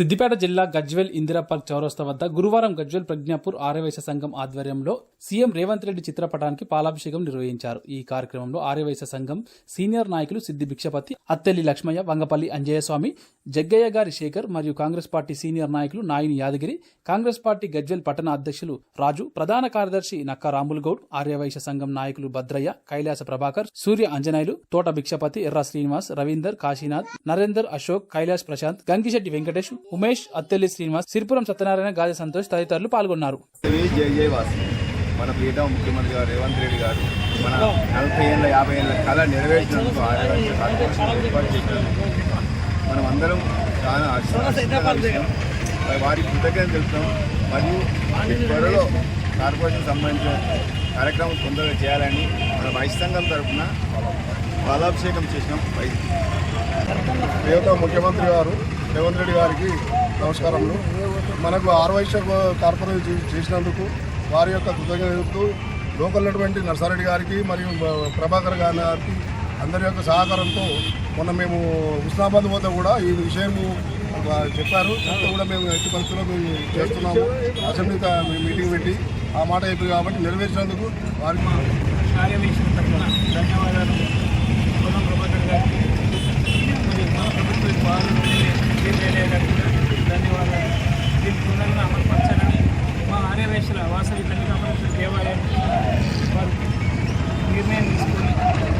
సిద్దిపేట జిల్లా గజ్వెల్ ఇందిరా పార్క్ చౌరస్తా వద్ద గురువారం గజ్వెల్ ప్రజ్ఞాపూర్ ఆర్యవైశ్య సంఘం ఆధ్వర్యంలో సీఎం రేవంత్ రెడ్డి చిత్రపటానికి పాలాభిషేకం నిర్వహించారు. ఈ కార్యక్రమంలో ఆర్యవైశ్య సంఘం సీనియర్ నాయకులు సిద్ది భిక్షపతి అత్తెల్లి లక్ష్మయ్య వంగపల్లి అంజయ్యస్వామి జగ్గయ్య గారి శేఖర్ మరియు కాంగ్రెస్ పార్టీ సీనియర్ నాయకులు నాయిని యాదగిరి కాంగ్రెస్ పార్టీ గజ్వెల్ పట్టణ అధ్యక్షులు రాజు ప్రధాన కార్యదర్శి నక్క రాములు గౌడ్ ఆర్యవైశ్య సంఘం నాయకులు భద్రయ్య కైలాస ప్రభాకర్ సూర్య అంజనాయులు తోట భిక్షపతి ఎర్ర శ్రీనివాస్ రవీందర్ కాశీనాథ్ నరేందర్ అశోక్ కైలాస్ ప్రశాంత్ గంగిశెట్టి వెంకటేష్ ఉమేష్ అత్తెల్లి శ్రీనివాస్ సిరిపురం సత్యనారాయణ గాజ సంతోష్ తదితరులు పాల్గొన్నారు. జై జై మన ప్రీతం ముఖ్యమంత్రి గారు రేవంత్ రెడ్డి గారు మన నలభై ఏళ్ళ యాభై ఏళ్ళ కళ నెరవేర్చినందుకు ఆడవాళ్ళకి కార్పొరేషన్ మనం అందరం చాలా హర్షిస్తున్నాం. వారికి కృతజ్ఞతలు తెలుపుతాం. మరియు ఈ త్వరలో కార్పొరేషన్ సంబంధించిన కార్యక్రమం తొందరగా చేయాలని మన వైస్ సంఘం తరఫున పాలాభిషేకం చేసినాం. వై- ప్రియత ముఖ్యమంత్రి గారు రేవంత్ రెడ్డి గారికి నమస్కారములు. మనకు ఆర్వైశ్య కార్పొరేట్ చే- చేసినందుకు వారి యొక్క కృతజ్ఞతలు. లోకల్ ఉన్నటువంటి నర్సారెడ్డి గారికి మరియు ప్రభాకర్ గారి గారికి అందరి యొక్క సహకారంతో మొన్న మేము హుస్నాబాద్ పోతే కూడా ఈ విషయం చెప్పారు. దాంతో కూడా మేము ఎట్టి పరిస్థితుల్లో మేము చేస్తున్నాము. అసెంబ్లీ మీటింగ్ పెట్టి ఆ మాట అయిపోయింది కాబట్టి నెరవేర్చినందుకు వారికి